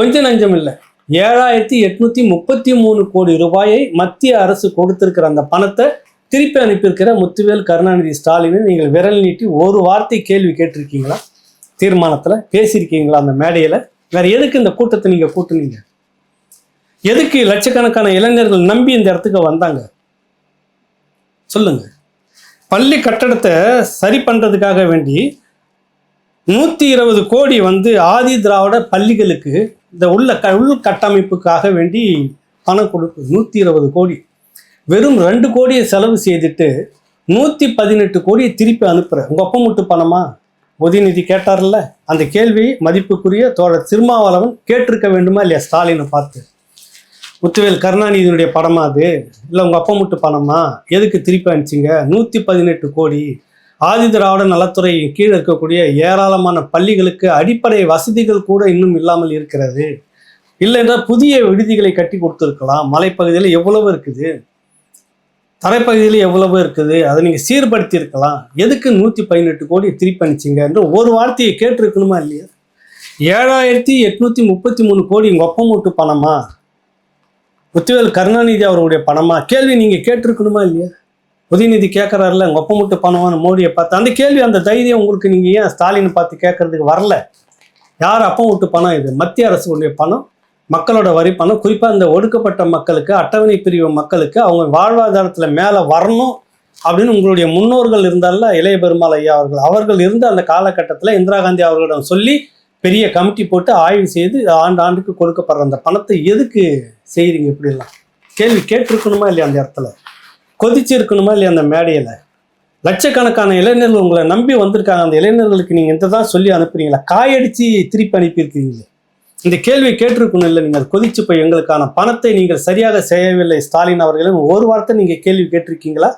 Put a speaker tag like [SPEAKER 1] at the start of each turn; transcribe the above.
[SPEAKER 1] கொஞ்சம் நஞ்சம் இல்லை. ஏழாயிரத்தி எட்நூத்தி முப்பத்தி மூணு கோடி ரூபாயை மத்திய அரசு கொடுத்திருக்கிற அந்த பணத்தை திருப்பி அனுப்பியிருக்கிற முத்துவேல் கருணாநிதி ஸ்டாலினை நீங்கள் விரல் நீட்டி ஒரு வார்த்தை கேள்வி கேட்டிருக்கீங்களா? தீர்மானத்தில் பேசியிருக்கீங்களா அந்த மேடையில்? வேற எதுக்கு இந்த கூட்டத்தை நீங்கள் கூட்டுனீங்க? எதுக்கு லட்சக்கணக்கான இளைஞர்கள் நம்பி இந்த இடத்துக்கு வந்தாங்க? சொல்லுங்க. பள்ளி கட்டடத்தை சரி பண்ணுறதுக்காக வேண்டி நூற்றி இருபது கோடி வந்து ஆதி திராவிட பள்ளிகளுக்கு இந்த உள்ள க உள் கட்டமைப்புக்காக வேண்டி பணம் கொடுக்கு நூற்றி இருபது கோடி. வெறும் ரெண்டு கோடியை செலவு செய்துட்டு நூற்றி பதினெட்டு கோடியை திருப்பி அனுப்புகிற உங்கள் அப்பா மட்டும் பணமா? உதயநிதி கேட்டார்ல? அந்த கேள்வி மதிப்புக்குரிய தோழர் திருமாவளவன் கேட்டிருக்க வேண்டுமா இல்லையா ஸ்டாலினை பார்த்து? முத்துவேல் கருணாநிதியினுடைய படமா அது? இல்லை உங்கள் அப்பா மட்டும் பணமா? எதுக்கு திருப்பி அனுப்பிச்சிங்க? நூற்றி பதினெட்டு கோடி. ஆதி திராவிட நலத்துறை கீழே இருக்கக்கூடிய ஏராளமான பள்ளிகளுக்கு அடிப்படை வசதிகள் கூட இன்னும் இல்லாமல் இருக்கிறது. இல்லைன்றால் புதிய விடுதிகளை கட்டி கொடுத்துருக்கலாம். மலைப்பகுதியில் எவ்வளவு இருக்குது? தரைப்பகுதியில் எவ்வளவு இருக்குது? அதை நீங்கள் சீர்படுத்தியிருக்கலாம். எதுக்கு நூற்றி பதினெட்டு கோடி திருப்பணிச்சிங்க என்று ஒரு வார்த்தையை கேட்டிருக்கணுமா இல்லையா? ஏழாயிரத்தி எட்நூற்றி முப்பத்தி மூணு கோடி உங்கள் ஒப்பமூட்டு பணமா? முத்துவேல் கருணாநிதி அவருடைய பணமா? கேள்வி நீங்கள் கேட்டிருக்கணுமா இல்லையா? உதயநிதி கேட்குறாருல உங்கள் முட்டு மூட்டு பணமான மோடியை பார்த்து. அந்த கேள்வி அந்த தைரியம் உங்களுக்கு நீங்கள் ஏன் ஸ்டாலின் பார்த்து கேட்கறதுக்கு வரல? யார் அப்பம் விட்டு பணம் இது? மத்திய அரசுடைய பணம் மக்களோட வரி பணம். குறிப்பாக இந்த ஒடுக்கப்பட்ட மக்களுக்கு அட்டவணை பிரிவு மக்களுக்கு அவங்க வாழ்வாதாரத்தில் மேலே வரணும் அப்படின்னு உங்களுடைய முன்னோர்கள் இருந்தால இளைய பெருமாள் ஐயா அவர்கள். அவர்கள் இருந்த அந்த காலகட்டத்தில் இந்திரா காந்தி அவர்களிடம் சொல்லி பெரிய கமிட்டி போட்டு ஆய்வு செய்து ஆண்டு ஆண்டுக்கு கொடுக்கப்படுற அந்த பணத்தை எதுக்கு செய்கிறீங்க இப்படிலாம் கேள்வி கேட்டிருக்கணுமா இல்லையா அந்த இடத்துல? கொதிச்சு இருக்கணுமா இல்லையா அந்த மேடையில்? லட்சக்கணக்கான இளைஞர்கள் உங்களை நம்பி வந்திருக்காங்க. அந்த இளைஞர்களுக்கு நீங்கள் இந்த தான் சொல்லி அனுப்புறீங்களா? காயடிச்சு திருப்பி அனுப்பியிருக்கீங்களே. இந்த கேள்வி கேட்டிருக்கணும் இல்லை நீங்கள் கொதிச்சு போய் எங்களுக்கான பணத்தை நீங்கள் சரியாக செய்யவில்லை. ஸ்டாலின் அவர்களும் ஒரு வார்த்தை நீங்கள் கேள்வி கேட்டிருக்கீங்களா?